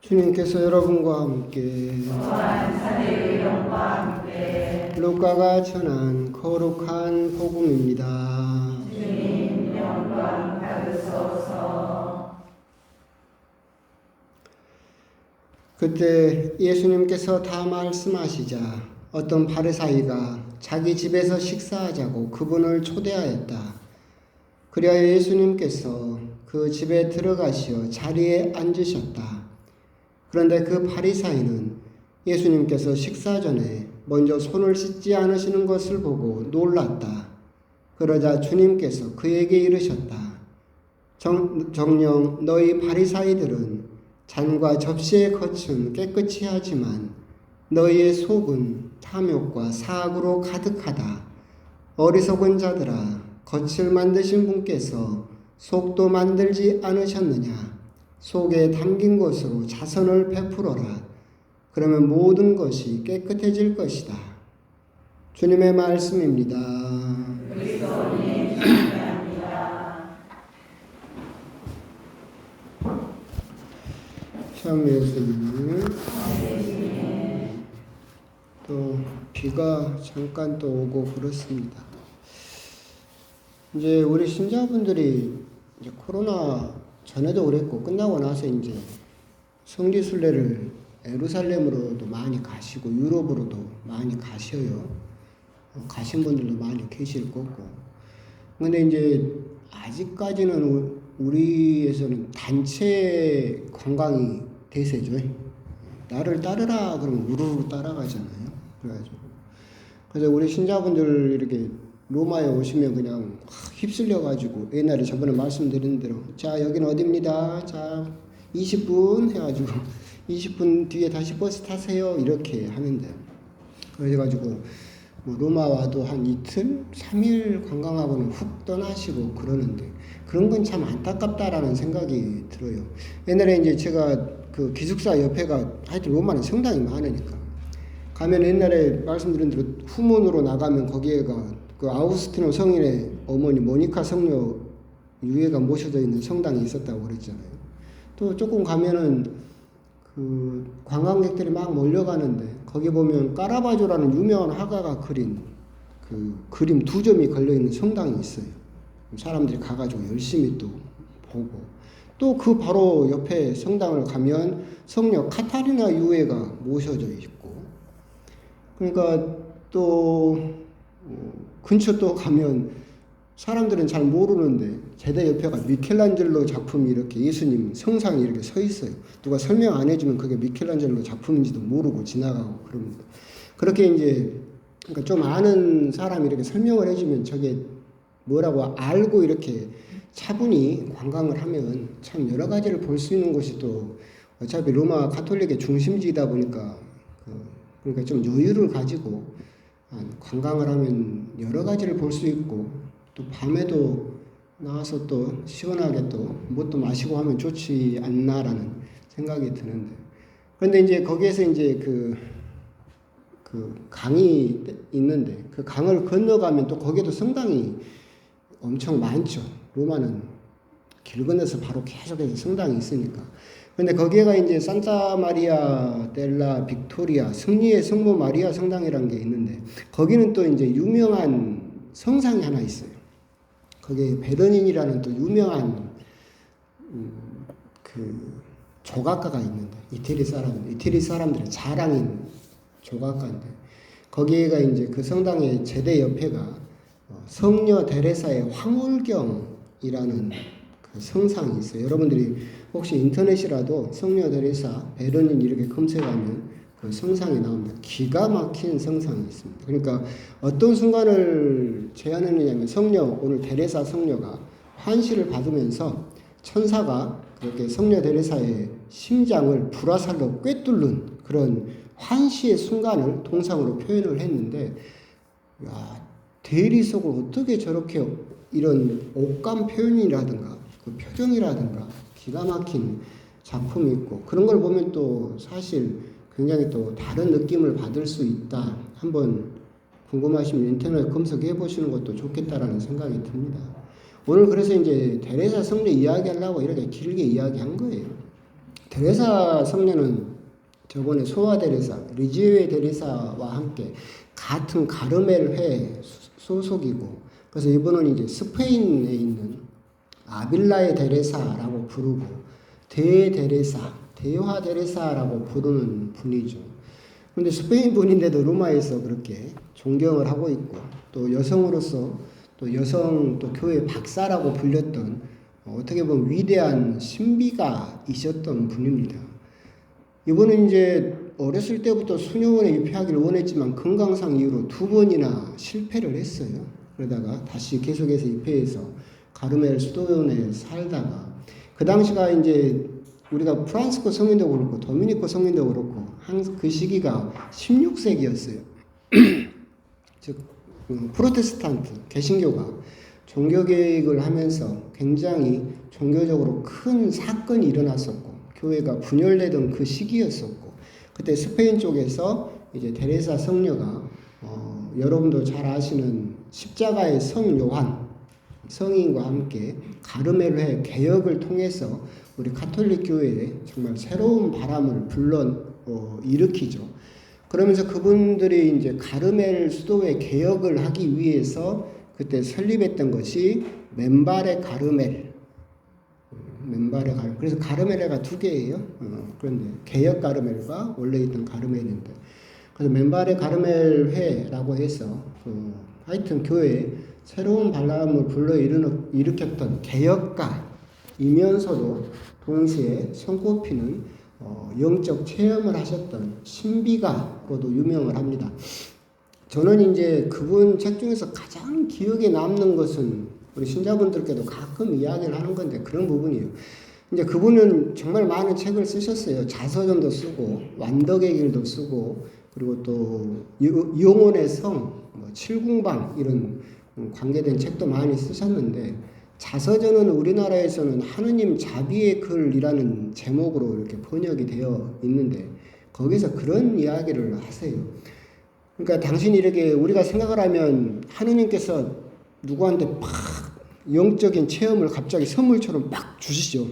주님께서 여러분과 함께 루카가 전한 거룩한 복음입니다. 그때 예수님께서 다 말씀하시자 어떤 바리사이가 자기 집에서 식사하자고 그분을 초대하였다. 그리하여 예수님께서 그 집에 들어가시어 자리에 앉으셨다. 그런데 그 바리사이는 예수님께서 식사 전에 먼저 손을 씻지 않으시는 것을 보고 놀랐다. 그러자 주님께서 그에게 이르셨다. 정, 정령 너희 바리사이들은 잔과 접시의 겉은 깨끗이 하지만 너희의 속은 탐욕과 사악으로 가득하다. 어리석은 자들아, 겉을 만드신 분께서 속도 만들지 않으셨느냐? 속에 담긴 것으로 자선을 베풀어라. 그러면 모든 것이 깨끗해질 것이다. 주님의 말씀입니다. 참 예수님. 또 비가 잠깐 또 오고 그렇습니다. 이제 우리 신자분들이 이제 코로나 전에도 그랬고 끝나고 나서 이제 성지 순례를 에루살렘으로도 많이 가시고 유럽으로도 많이 가셔요. 어, 가신 분들도 많이 계실 거고. 근데 이제 아직까지는 우- 우리에서는 단체 관광이 대세죠. 나를 따르라 그러면 우르르 따라가잖아요. 그래가지고. 그래서 우리 신자분들 이렇게 로마에 오시면 그냥 확 휩쓸려가지고 옛날에 저번에 말씀드린 대로 자 여기는 어디입니다. 자 20분 해가지고 20분 뒤에 다시 버스 타세요 이렇게 하면 돼요. 그래가지고 뭐 로마 와도 한 이틀, 3일 관광하고는 훅 떠나시고 그러는데 그런 건 참 안타깝다라는 생각이 들어요. 옛날에 이제 제가 그 기숙사 옆에가 하여튼 로마는 성당이 많으니까 가면 옛날에 말씀드린 대로 후문으로 나가면 거기에가 그 아우스티노 성인의 어머니 모니카 성녀 유해가 모셔져 있는 성당이 있었다고 그랬잖아요. 또 조금 가면은 그 관광객들이 막 몰려가는데 거기 보면 까라바조라는 유명한 화가가 그린 그 그림 두 점이 걸려 있는 성당이 있어요. 사람들이 가가지고 열심히 또 보고 또 그 바로 옆에 성당을 가면 성녀 카타리나 유해가 모셔져 있고 그러니까 또 어, 근처 또 가면 사람들은 잘 모르는데 제대 옆에가 미켈란젤로 작품이 이렇게 예수님 성상이 이렇게 서 있어요. 누가 설명 안 해주면 그게 미켈란젤로 작품인지도 모르고 지나가고 그럽니다. 그렇게 이제 그러니까 좀 아는 사람이 이렇게 설명을 해주면 저게 뭐라고 알고 이렇게 차분히 관광을 하면 참 여러 가지를 볼 수 있는 곳이 또 어차피 로마 가톨릭의 중심지이다 보니까 그 그러니까 좀 여유를 가지고 관광을 하면 여러 가지를 볼 수 있고 또 밤에도 나와서 또 시원하게 또 뭣도 마시고 하면 좋지 않나라는 생각이 드는데 그런데 이제 거기에서 이제 그, 그 강이 있는데 그 강을 건너가면 또 거기에도 성당이 엄청 많죠. 로마는 길 건너서 바로 계속해서 성당이 있으니까. 근데 거기가 이제 산타 마리아 델라 빅토리아 승리의 성모 마리아 성당이라는 게 있는데 거기는 또 이제 유명한 성상이 하나 있어요. 거기에 베르닌이라는 또 유명한 음, 그 조각가가 있는데 이태리 사람 이태리 사람들의 자랑인 조각가인데 거기가 이제 그 성당의 제대 옆에가 어, 성녀 데레사의 황홀경이라는 그 성상이 있어요. 여러분들이 혹시 인터넷이라도 성녀 데레사 베르닌 이렇게 검색하면 그 성상이 나옵니다. 기가 막힌 성상이 있습니다. 그러니까 어떤 순간을 제안했느냐면 성녀 오늘 데레사 성녀가 환시를 받으면서 천사가 그렇게 성녀 데레사의 심장을 불화살로 꿰뚫는 그런 환시의 순간을 동상으로 표현을 했는데 야, 대리석을 어떻게 저렇게 이런 옷감 표현이라든가 그 표정이라든가 기가 막힌 작품이 있고 그런 걸 보면 또 사실 굉장히 또 다른 느낌을 받을 수 있다. 한번 궁금하시면 인터넷 검색해 보시는 것도 좋겠다라는 생각이 듭니다. 오늘 그래서 이제 대레사 성례 이야기하려고 이렇게 길게 이야기한 거예요. 데레사 성녀는 저번에 소아 데레사, 리지오의 데레사와 함께 같은 가르멜 회 소속이고 그래서 이분은 이제 스페인에 있는 아빌라의 데레사라고 부르고 대데레사, 대화 데레사라고 부르는 분이죠. 근데 스페인 분인데도 로마에서 그렇게 존경을 하고 있고 또 여성으로서 또 여성 또 교회 박사라고 불렸던 어, 어떻게 보면 위대한 신비가 있었던 분입니다. 이분은 이제 어렸을 때부터 수녀원에 입회하기를 원했지만 건강상 이유로 두 번이나 실패를 했어요. 그러다가 다시 계속해서 입회해서 가르멜 수도원에 살다가 그 당시가 이제 우리가 프란스코 성인도 그렇고 도미니코 성인도 그렇고 그 시기가 16세기였어요. 즉 음, 프로테스탄트 개신교가 종교 개혁을 하면서 굉장히 종교적으로 큰 사건이 일어났었고 교회가 분열되던 그 시기였었고 그때 스페인 쪽에서 이제 데레사 성녀가 어, 여러분도 잘 아시는 십자가의 성 요한 성인과 함께 가르멜회 개혁을 통해서 우리 카톨릭 교회에 정말 새로운 바람을 불러 어, 일으키죠. 그러면서 그분들이 이제 가르멜 수도의 개혁을 하기 위해서 그때 설립했던 것이 맨발의 가르멜. 맨발의 가르 그래서 가르멜레가 두 개예요. 어, 그런데 개혁 가르멜과 원래 있던 가르멜인데. 그래서 맨발의 가르멜회라고 해서 그 하여튼 교회에 새로운 발람을 불러 일으켰던 개혁가이면서도 동시에 손꼽히는 어, 영적 체험을 하셨던 신비가로도 유명을 합니다. 저는 이제 그분 책 중에서 가장 기억에 남는 것은 우리 신자분들께도 가끔 이야기를 하는 건데 그런 부분이에요. 이제 그분은 정말 많은 책을 쓰셨어요. 자서전도 쓰고 완덕의 길도 쓰고 그리고 또 영혼의 성, 뭐 칠궁방 이런 관계된 책도 많이 쓰셨는데 자서전은 우리나라에서는 하느님 자비의 글이라는 제목으로 이렇게 번역이 되어 있는데 거기서 그런 이야기를 하세요. 그러니까 당신이 이렇게 우리가 생각을 하면 하느님께서 누구한테 팍 영적인 체험을 갑자기 선물처럼 막 주시죠.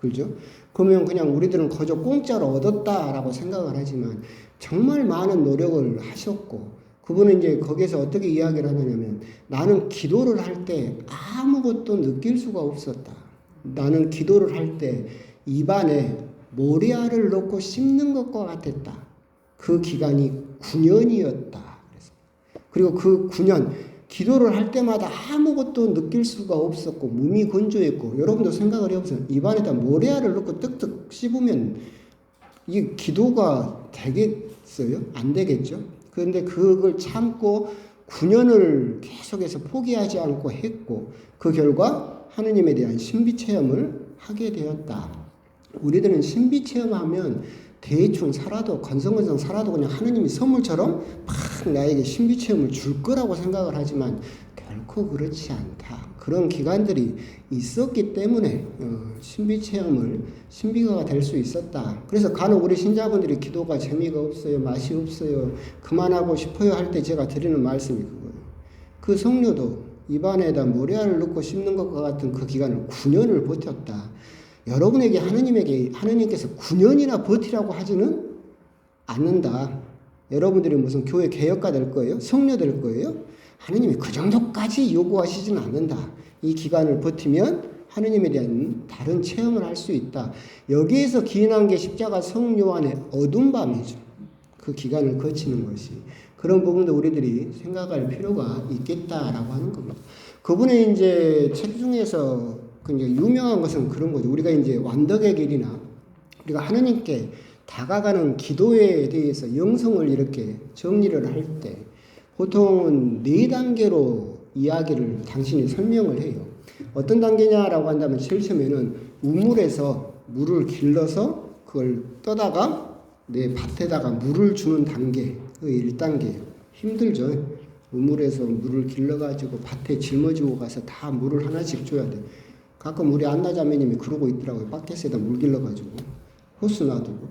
그죠? 그러면 그냥 우리들은 거저 공짜로 얻었다라고 생각을 하지만 정말 많은 노력을 하셨고 그분은 이제 거기에서 어떻게 이야기를 하느냐면 나는 기도를 할 때 아무것도 느낄 수가 없었다. 나는 기도를 할 때 입안에 모리아를 넣고 씹는 것과 같았다. 그 기간이 9년이었다. 그리고 그 9년 기도를 할 때마다 아무것도 느낄 수가 없었고 몸이 건조했고 여러분도 생각을 해보세요. 입안에다 모래알을 넣고 뜩뜩 씹으면 이게 기도가 되겠어요? 안 되겠죠? 그런데 그걸 참고 9년을 계속해서 포기하지 않고 했고 그 결과 하느님에 대한 신비 체험을 하게 되었다. 우리들은 신비 체험하면 대충 살아도 건성건성 살아도 그냥 하느님이 선물처럼 막 나에게 신비 체험을 줄 거라고 생각을 하지만 결코 그렇지 않다. 그런 기간들이 있었기 때문에 어, 신비 체험을 신비가가 될 수 있었다. 그래서 간혹 우리 신자분들이 기도가 재미가 없어요, 맛이 없어요, 그만하고 싶어요 할 때 제가 드리는 말씀이 그거예요. 그 성녀도 입안에다 모래알을 넣고 씹는 것과 같은 그 기간을 9년을 버텼다. 여러분에게 하느님에게 하느님께서 9년이나 버티라고 하지는 않는다. 여러분들이 무슨 교회 개혁가 될 거예요? 성녀 될 거예요? 하느님이 그 정도까지 요구하시지는 않는다. 이 기간을 버티면 하느님에 대한 다른 체험을 할 수 있다. 여기에서 기인한 게 십자가 성요한의 어둠 밤이죠. 그 기간을 거치는 것이. 그런 부분도 우리들이 생각할 필요가 있겠다라고 하는 겁니다. 그분의 이제 책 중에서 굉장히 유명한 것은 그런 거죠. 우리가 이제 완덕의 길이나 우리가 하느님께 다가가는 기도에 대해서 영성을 이렇게 정리를 할 때 보통은 네 단계로 이야기를 당신이 설명을 해요. 어떤 단계냐라고 한다면 제일 처음에는 우물에서 물을 길러서 그걸 떠다가 내 밭에다가 물을 주는 단계, 그 1단계예요. 힘들죠. 우물에서 물을 길러가지고 밭에 짊어지고 가서 다 물을 하나씩 줘야 돼. 가끔 우리 안나자매님이 그러고 있더라고요. 바켓에다 물 길러가지고 호스 놔두고.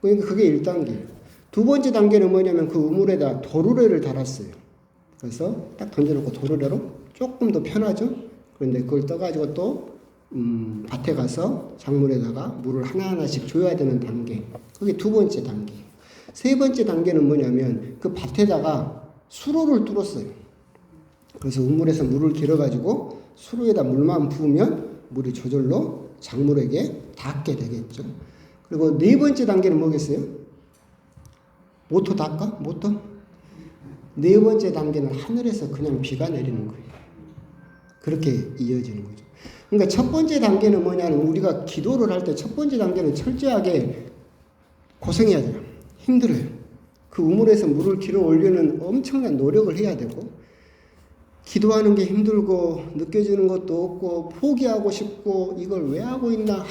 그러니까 그게 1단계예요. 두 번째 단계는 뭐냐면 그 우물에다 도르래를 달았어요. 그래서 딱 던져놓고 도르래로 조금 더 편하죠? 그런데 그걸 떠가지고 또 음, 밭에 가서 작물에다가 물을 하나하나씩 줘야 되는 단계. 그게 두 번째 단계. 세 번째 단계는 뭐냐면 그 밭에다가 수로를 뚫었어요. 그래서 우물에서 물을 길어가지고 수로에다 물만 부으면 물이 저절로 작물에게 닿게 되겠죠. 그리고 네 번째 단계는 뭐겠어요? 모터 닦아? 모터? 네 번째 단계는 하늘에서 그냥 비가 내리는 거예요. 그렇게 이어지는 거죠. 그러니까 첫 번째 단계는 뭐냐면 우리가 기도를 할 때 첫 번째 단계는 철저하게 고생해야 돼요. 힘들어요. 그 우물에서 물을 길어 올리는 엄청난 노력을 해야 되고 기도하는 게 힘들고 느껴지는 것도 없고 포기하고 싶고 이걸 왜 하고 있나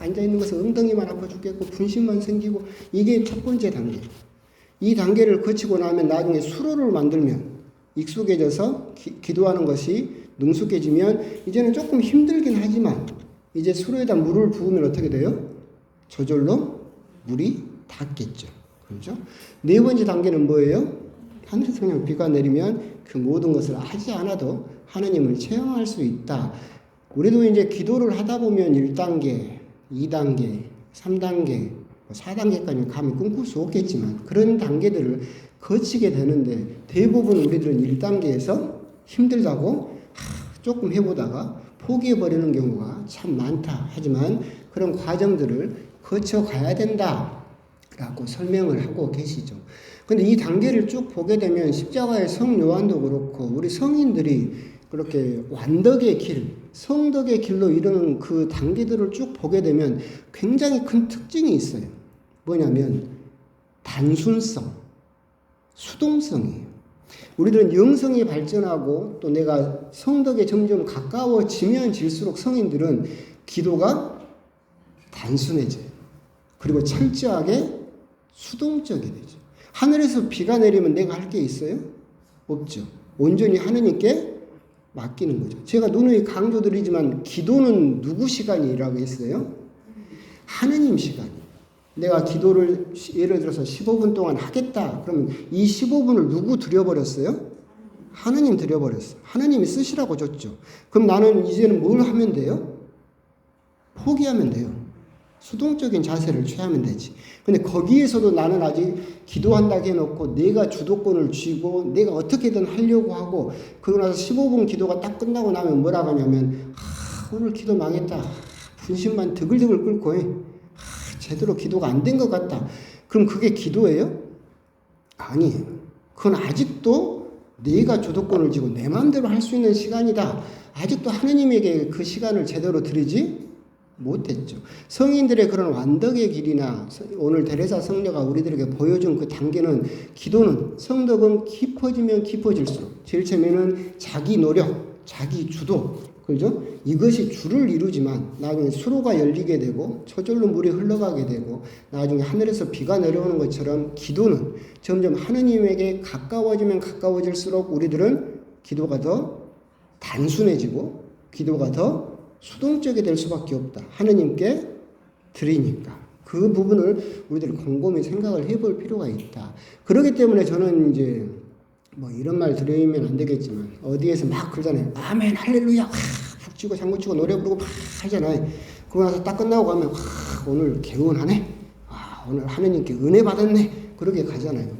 앉아 있는 것은 엉덩이만 아파 죽겠고 분심만 생기고 이게 첫 번째 단계. 이 단계를 거치고 나면 나중에 수로를 만들면 익숙해져서 기, 기도하는 것이 능숙해지면 이제는 조금 힘들긴 하지만 이제 수로에다 물을 부으면 어떻게 돼요? 저절로 물이 닿겠죠. 그렇죠? 네 번째 단계는 뭐예요? 하늘에서 그냥 비가 내리면 그 모든 것을 하지 않아도 하나님을 체험할 수 있다. 우리도 이제 기도를 하다 보면 1단계, 2단계, 3단계, 4단계까지 뭐 감히 꿈꿀 수 없겠지만 그런 단계들을 거치게 되는데 대부분 우리들은 1단계에서 힘들다고 조금 해보다가 포기해버리는 경우가 참 많다. 하지만 그런 과정들을 거쳐가야 된다. 라고 설명을 하고 계시죠. 근데 이 단계를 쭉 보게 되면 십자가의 성 요한도 그렇고 우리 성인들이 그렇게 완덕의 길, 성덕의 길로 이르는 그 단계들을 쭉 보게 되면 굉장히 큰 특징이 있어요. 뭐냐면 단순성, 수동성이에요. 우리들은 영성이 발전하고 또 내가 성덕에 점점 가까워지면 질수록 성인들은 기도가 단순해져요. 그리고 철저하게 수동적이 되죠. 하늘에서 비가 내리면 내가 할 게 있어요? 없죠. 온전히 하느님께 맡기는 거죠. 제가 누누이 강조드리지만 기도는 누구 시간이라고 했어요? 하느님 시간이. 내가 기도를 예를 들어서 15분 동안 하겠다. 그러면 이 15분을 누구 드려버렸어요? 하느님 드려버렸어. 하느님이 쓰시라고 줬죠. 그럼 나는 이제는 뭘 하면 돼요? 포기하면 돼요. 수동적인 자세를 취하면 되지. 근데 거기에서도 나는 아직 기도한다 해놓고 내가 주도권을 쥐고 내가 어떻게든 하려고 하고 그러고 나서 15분 기도가 딱 끝나고 나면 뭐라고 하냐면 아, 오늘 기도 망했다. 분심만 드글드글 끓고 아, 제대로 기도가 안 된 것 같다. 그럼 그게 기도예요? 아니에요. 그건 아직도 내가 주도권을 쥐고 내 마음대로 할 수 있는 시간이다. 아직도 하느님에게 그 시간을 제대로 드리지 못했죠. 성인들의 그런 완덕의 길이나 오늘 데레사 성녀가 우리들에게 보여준 그 단계는 기도는 성덕은 깊어지면 깊어질수록 제일 처음에는 자기 노력, 자기 주도, 그죠? 이것이 주를 이루지만 나중에 수로가 열리게 되고 저절로 물이 흘러가게 되고 나중에 하늘에서 비가 내려오는 것처럼 기도는 점점 하느님에게 가까워지면 가까워질수록 우리들은 기도가 더 단순해지고 기도가 더 수동적이 될 수밖에 없다. 하느님께 드리니까. 그 부분을 우리들이 곰곰이 생각을 해볼 필요가 있다. 그렇기 때문에 저는 이제 뭐 이런 말 들으면 안 되겠지만 어디에서 막 그러잖아요. 아멘, 할렐루야, 푹 치고 장구 치고 노래 부르고 막 하잖아요. 그러고 나서 딱 끝나고 가면 와, 오늘 개운하네. 아, 오늘 하느님께 은혜 받았네. 그렇게 가잖아요.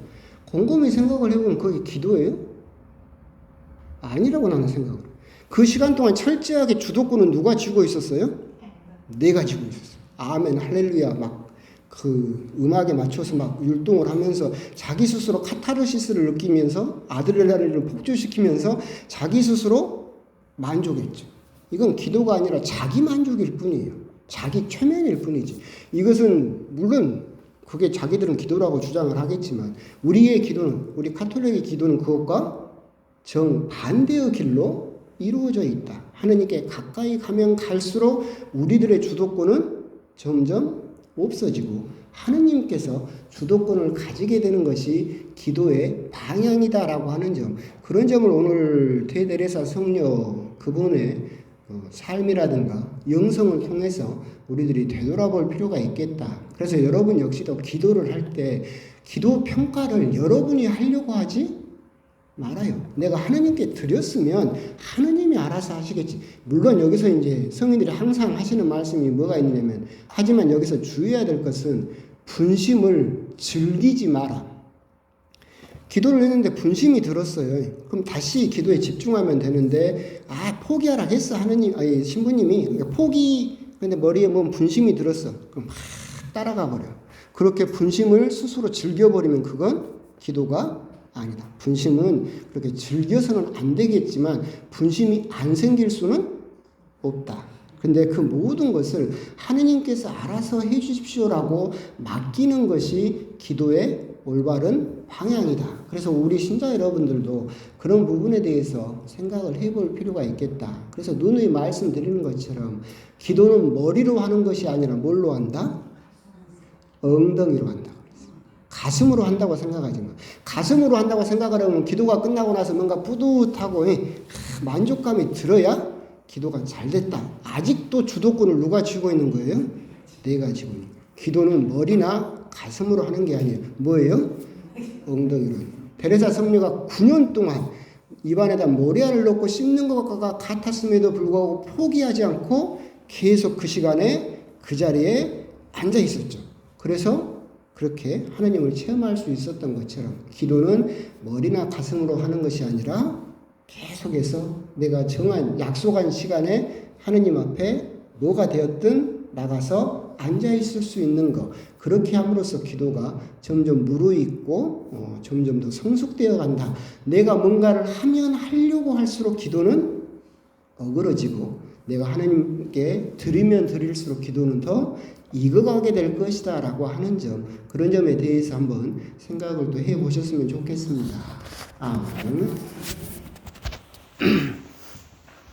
곰곰이 생각을 해보면 그게 기도예요? 아니라고 나는 생각을. 그 시간 동안 철저하게 주도권은 누가 쥐고 있었어요? 내가 쥐고 있었어요. 아멘, 할렐루야, 막 그 음악에 맞춰서 막 율동을 하면서 자기 스스로 카타르시스를 느끼면서 아드레날린을 폭주시키면서 자기 스스로 만족했죠. 이건 기도가 아니라 자기 만족일 뿐이에요. 자기 최면일 뿐이지. 이것은 물론 그게 자기들은 기도라고 주장을 하겠지만 우리의 기도는 우리 카톨릭의 기도는 그것과 정 반대의 길로 이루어져 있다. 하느님께 가까이 가면 갈수록 우리들의 주도권은 점점 없어지고 하느님께서 주도권을 가지게 되는 것이 기도의 방향이다라고 하는 점 그런 점을 오늘 테데레사 성녀 그분의 어, 삶이라든가 영성을 통해서 우리들이 되돌아볼 필요가 있겠다. 그래서 여러분 역시도 기도를 할 때 기도 평가를 여러분이 하려고 하지 말아요. 내가 하느님께 드렸으면 하느님이 알아서 하시겠지. 물론 여기서 이제 성인들이 항상 하시는 말씀이 뭐가 있냐면 하지만 여기서 주의해야 될 것은 분심을 즐기지 마라. 기도를 했는데 분심이 들었어요. 그럼 다시 기도에 집중하면 되는데 아 포기하라 했어 하느님 아니 신부님이 그러니까 포기 근데 머리에 뭔 분심이 들었어. 그럼 막 따라가 버려. 그렇게 분심을 스스로 즐겨버리면 그건 기도가 아니다. 분심은 그렇게 즐겨서는 안 되겠지만 분심이 안 생길 수는 없다. 근데 그 모든 것을 하느님께서 알아서 해 주십시오라고 맡기는 것이 기도의 올바른 방향이다. 그래서 우리 신자 여러분들도 그런 부분에 대해서 생각을 해볼 필요가 있겠다. 그래서 누누이 말씀드리는 것처럼 기도는 머리로 하는 것이 아니라 뭘로 한다? 엉덩이로 한다. 가슴으로 한다고 생각하지 마. 가슴으로 한다고 생각하려면 기도가 끝나고 나서 뭔가 뿌듯하고 예, 만족감이 들어야 기도가 잘 됐다. 아직도 주도권을 누가 쥐고 있는 거예요? 내가 쥐고 있는 거예요. 기도는 머리나 가슴으로 하는 게 아니에요. 뭐예요? 엉덩이로. 베레사 성녀가 9년 동안 입안에다 모래알을 넣고 씹는 것과 같았음에도 불구하고 포기하지 않고 계속 그 시간에 그 자리에 앉아 있었죠. 그래서 그렇게 하나님을 체험할 수 있었던 것처럼 기도는 머리나 가슴으로 하는 것이 아니라 계속해서 내가 정한 약속한 시간에 하느님 앞에 뭐가 되었든 나가서 앉아 있을 수 있는 것 그렇게 함으로써 기도가 점점 무르익고 어, 점점 더 성숙되어 간다. 내가 뭔가를 하면 하려고 할수록 기도는 어그러지고 내가 하나님께 드리면 드릴수록 기도는 더 익어가게 될 것이다 라고 하는 점 그런 점에 대해서 한번 생각을 또 해보셨으면 좋겠습니다. 아멘.